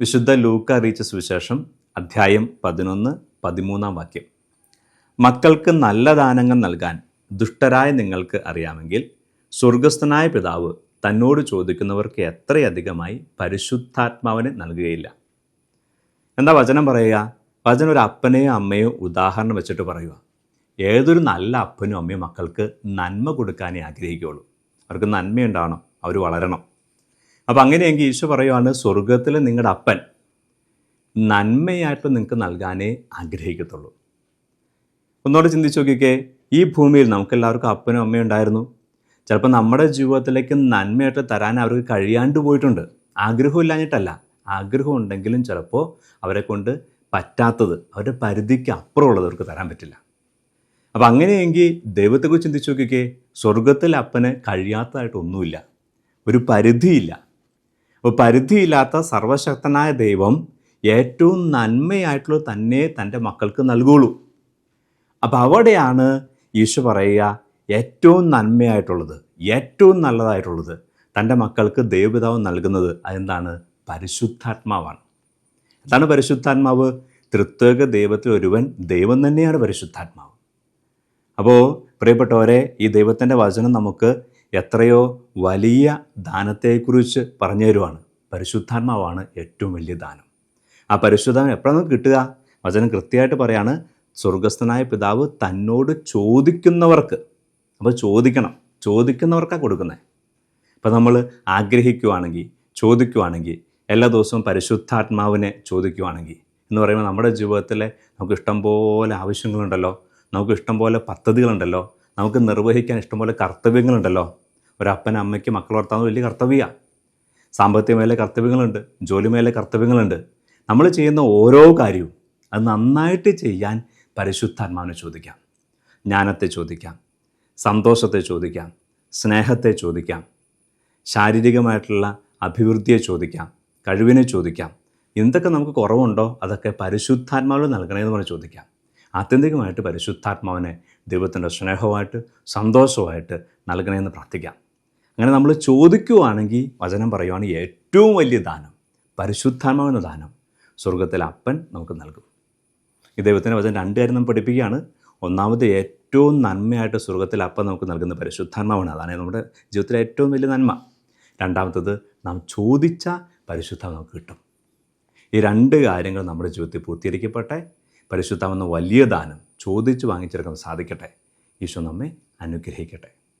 വിശുദ്ധ ലൂക്ക അറിയിച്ച സുവിശേഷം അധ്യായം പതിനൊന്ന് പതിമൂന്നാം വാക്യം. മക്കൾക്ക് നല്ല ദാനങ്ങൾ നൽകാൻ ദുഷ്ടരായ നിങ്ങൾക്ക് അറിയാമെങ്കിൽ സ്വർഗസ്ഥനായ പിതാവ് തന്നോട് ചോദിക്കുന്നവർക്ക് എത്രയധികമായി പരിശുദ്ധാത്മാവിനെ നൽകുകയില്ല. എന്താ വചനം പറയുക? വചനം ഒരു അപ്പനെയോ അമ്മയോ ഉദാഹരണം വെച്ചിട്ട് പറയുക. ഏതൊരു നല്ല അപ്പനും അമ്മയും മക്കൾക്ക് നന്മ കൊടുക്കാനേ ആഗ്രഹിക്കുകയുള്ളൂ. അവർക്ക് നന്മയുണ്ടാവണം അവർ വളരണം. അപ്പം അങ്ങനെയെങ്കിൽ ഈശോ പറയുവാണ് സ്വർഗത്തിൽ നിങ്ങളുടെ അപ്പൻ നന്മയായിട്ട് നിങ്ങൾക്ക് നൽകാനേ ആഗ്രഹിക്കത്തുള്ളൂ. ഒന്നുകൂടെ ചിന്തിച്ച് നോക്കിക്കേ ഈ ഭൂമിയിൽ നമുക്കെല്ലാവർക്കും അപ്പനും അമ്മയും ഉണ്ടായിരുന്നു. ചിലപ്പോൾ നമ്മുടെ ജീവിതത്തിലേക്ക് നന്മയായിട്ട് തരാൻ അവർക്ക് കഴിയാണ്ട് പോയിട്ടുണ്ട്. ആഗ്രഹം ഇല്ലാഞ്ഞിട്ടല്ല ആഗ്രഹം ഉണ്ടെങ്കിലും ചിലപ്പോൾ അവരെ കൊണ്ട് പറ്റാത്തത് അവരുടെ പരിധിക്ക് അപ്പുറമുള്ളത് അവർക്ക് തരാൻ പറ്റില്ല. അപ്പം അങ്ങനെയെങ്കിൽ ദൈവത്തെക്കുറിച്ച് ചിന്തിച്ച് നോക്കിക്കേ സ്വർഗത്തിൽ അപ്പന് കഴിയാത്തതായിട്ടൊന്നുമില്ല ഒരു പരിധിയില്ല. അപ്പോൾ പരിധിയില്ലാത്ത സർവശക്തനായ ദൈവം ഏറ്റവും നന്മയായിട്ടുള്ള തന്നെ തന്റെ മക്കൾക്ക് നൽകുള്ളൂ. അപ്പോൾ അവിടെയാണ് ഈശോ പറയുക ഏറ്റവും നന്മയായിട്ടുള്ളത് ഏറ്റവും നല്ലതായിട്ടുള്ളത് തന്റെ മക്കൾക്ക് ദൈവപിതാവ് നൽകുന്നത് അതെന്താണ്? പരിശുദ്ധാത്മാവാണ്. അതാണ് പരിശുദ്ധാത്മാവ്? തൃത്വക ദൈവത്തിൽ ഒരുവൻ ദൈവം തന്നെയാണ് പരിശുദ്ധാത്മാവ്. അപ്പോൾ പ്രിയപ്പെട്ടവരെ ഈ ദൈവത്തിന്റെ വചനം നമുക്ക് എത്രയോ വലിയ ദാനത്തെക്കുറിച്ച് പറഞ്ഞു തരുവാണ് പരിശുദ്ധാത്മാവാണ് ഏറ്റവും വലിയ ദാനം. ആ പരിശുദ്ധാത്മ എപ്പോഴാണ് കിട്ടുക? വചനം കൃത്യമായിട്ട് പറയാണ് സ്വർഗസ്ഥനായ പിതാവ് തന്നോട് ചോദിക്കുന്നവർക്ക്. അപ്പോൾ ചോദിക്കണം. ചോദിക്കുന്നവർക്കാണ് കൊടുക്കുന്നത് ഇപ്പം നമ്മൾ ആഗ്രഹിക്കുവാണെങ്കിൽ ചോദിക്കുവാണെങ്കിൽ എല്ലാ ദിവസവും പരിശുദ്ധാത്മാവിനെ ചോദിക്കുവാണെങ്കിൽ എന്ന് പറയുമ്പോൾ നമ്മുടെ ജീവിതത്തിലെ നമുക്ക് ഇഷ്ടം പോലെ ആവശ്യങ്ങളുണ്ടല്ലോ. നമുക്ക് ഇഷ്ടം പോലെ പദ്ധതികളുണ്ടല്ലോ. നമുക്ക് നിർവഹിക്കാൻ ഇഷ്ടംപോലെ കർത്തവ്യങ്ങളുണ്ടല്ലോ. ഒരപ്പൻ അമ്മയ്ക്ക് മക്കൾ വളർത്താവുന്ന വലിയ കർത്തവ്യമാണ് സാമ്പത്തിക മേലെ കർത്തവ്യങ്ങളുണ്ട് ജോലി മേലെ കർത്തവ്യങ്ങളുണ്ട്. നമ്മൾ ചെയ്യുന്ന ഓരോ കാര്യവും അത് നന്നായിട്ട് ചെയ്യാൻ പരിശുദ്ധാത്മാവിനെ ചോദിക്കാം. ജ്ഞാനത്തെ ചോദിക്കാം സന്തോഷത്തെ ചോദിക്കാം സ്നേഹത്തെ ചോദിക്കാം ശാരീരികമായിട്ടുള്ള അഭിവൃദ്ധിയെ ചോദിക്കാം കഴിവിനെ ചോദിക്കാം. എന്തൊക്കെ നമുക്ക് കുറവുണ്ടോ അതൊക്കെ പരിശുദ്ധാത്മാവിൽ നൽകണമെന്ന് പറഞ്ഞ് ചോദിക്കാം. ആത്യന്തികമായിട്ട് പരിശുദ്ധാത്മാവിനെ ദൈവത്തിന്റെ സ്നേഹമായിട്ട് സന്തോഷമായിട്ട് നൽകണമെന്ന് പ്രാർത്ഥിക്കാം. അങ്ങനെ നമ്മൾ ചോദിക്കുവാണെങ്കിൽ വചനം പറയുവാണെങ്കിൽ ഏറ്റവും വലിയ ദാനം. പരിശുദ്ധാത്മാവെന്ന ദാനം. സ്വർഗത്തിലെ അപ്പൻ നമുക്ക് നൽകും. ഈ ദൈവത്തിന്റെ വചനം രണ്ട് കാര്യം നമ്മൾ പഠിപ്പിക്കുകയാണ്. ഒന്നാമത് ഏറ്റവും നന്മയായിട്ട് സ്വർഗത്തിലെ അപ്പം നമുക്ക് നൽകുന്ന പരിശുദ്ധാത്മാവാണ്. അതാണ് നമ്മുടെ ജീവിതത്തിലെ ഏറ്റവും വലിയ നന്മ. രണ്ടാമത്തത് നാം ചോദിച്ച പരിശുദ്ധം നമുക്ക് കിട്ടും. ഈ രണ്ട് കാര്യങ്ങൾ നമ്മുടെ ജീവിതത്തിൽ പൂർത്തീകരിക്കപ്പെട്ടെ. പരിശുദ്ധമെന്ന വലിയ ദാനം ചോദിച്ച് വാങ്ങിച്ചെടുക്കാൻ സാധിക്കട്ടെ. ഈശോ നമ്മെ അനുഗ്രഹിക്കട്ടെ.